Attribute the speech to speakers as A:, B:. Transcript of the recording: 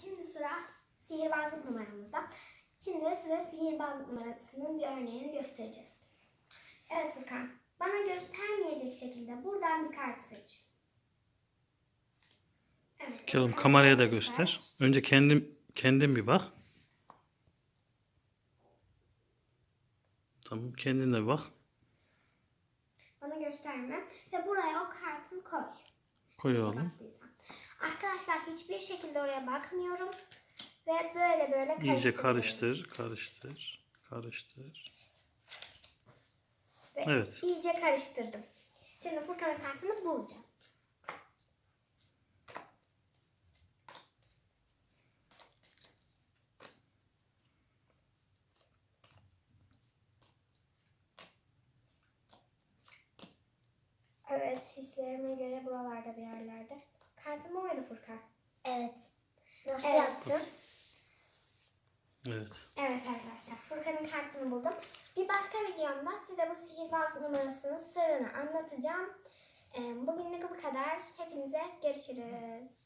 A: Şimdi sıra sihirbazlık numaramızda. Şimdi size sihirbazlık numarasının bir örneğini göstereceğiz. Evet Furkan, bana göstermeyecek şekilde buradan bir kart seç. Evet, Furkan,
B: kameraya da
A: göster.
B: göster. Önce kendin kendin bir bak. Tamam kendin de bak.
A: Bana gösterme ve buraya o kartını koy.
B: Koy oğlum.
A: Arkadaşlar hiçbir şekilde oraya bakmıyorum. Ve böyle böyle
B: İyice karıştır, karıştır, karıştır.
A: Ve
B: Evet.
A: iyice karıştırdım. Şimdi Furkan'ın kartını bulacağım. Evet, hislerime göre buralarda bir yerlerde. Furkan?
C: Evet. Nasıl
A: Evet.
C: yaptın?
B: Evet.
A: Evet arkadaşlar, Furkan'ın kartını buldum. Bir başka videomda size bu sihirbaz numarasının sırrını anlatacağım. Bugünlük bu kadar. Hepinize görüşürüz.